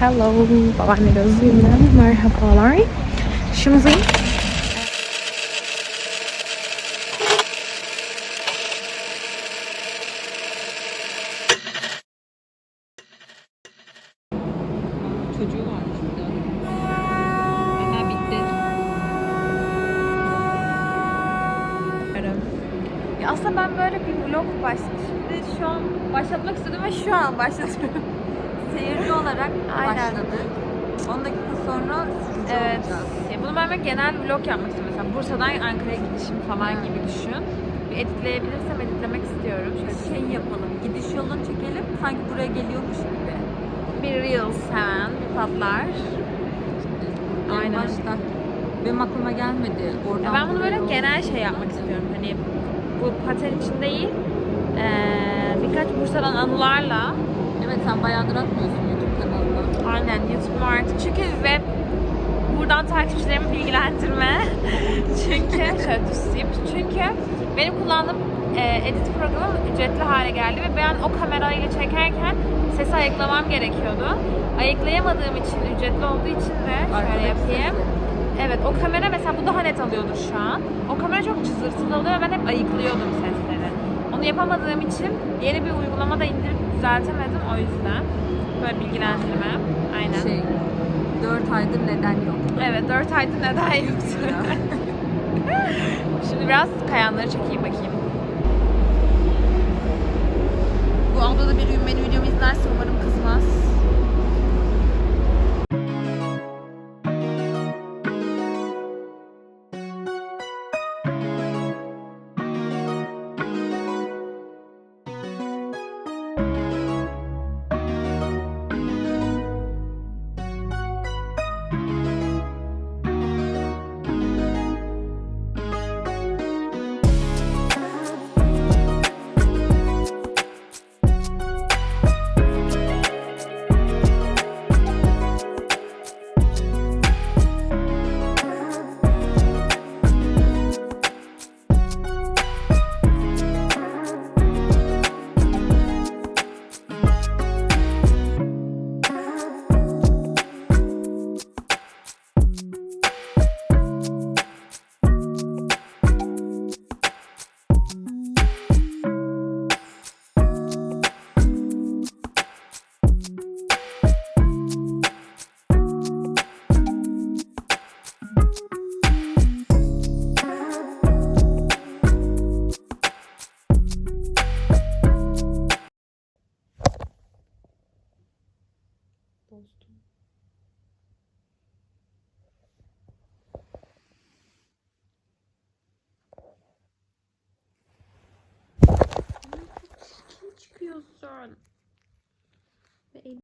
Hello, babaanne gözlüğümden merhabalar. Şimdi aslında ben böyle bir vlog başladım. Şimdi şu an başlatmak istedim ve şu an başlatıyorum. Seyirci olarak Aynen. başladık. 10 dakika sonra sürücü Evet. olacağız. Ya bunu ben böyle genel vlog yapmak istiyorum. Mesela Bursa'dan Ankara'ya gidişim falan Ha. gibi düşün. Bir editleyebilirsem editlemek istiyorum. Şöyle Şey yapalım, gidiş yolunu çekelim. Sanki buraya geliyormuş gibi. bir Reels hemen bir patlar. En Aynen. başta. Benim aklıma gelmedi. Oradan Ya ben bunu böyle genel şey yapmak istiyorum. Hani bu paten için değil. eee, birkaç Bursa'dan anılarla Evet sen bayağıdır atmıyorsun YouTube kanalına. Aynen YouTube'um artık. Çünkü ve buradan takipçilerimi bilgilendirme. Çünkü şöyle düzleyeyim. Çünkü benim kullandığım e, edit programım ücretli hale geldi ve ben o kamerayla çekerken sesi ayıklamam gerekiyordu. Ayıklayamadığım için, ücretli olduğu için de şöyle yapayım. sesi. Evet o kamera mesela bu daha net alıyordur şu an. O kamera çok cızırtılı oluyor ve ben hep ayıklıyordum sesleri. Yapamadığım için yeni bir uygulama da indirip düzeltemedim o yüzden. Böyle bilgilendirme. Aynen. Şey, 4 aydır neden yok? Evet 4 aydır neden yoktu. Şimdi biraz kayanları çekeyim bakayım. Bu abla da bir gün benim videomu izlerse umarım kızmaz. bozdum. çıkıyorsun? Ve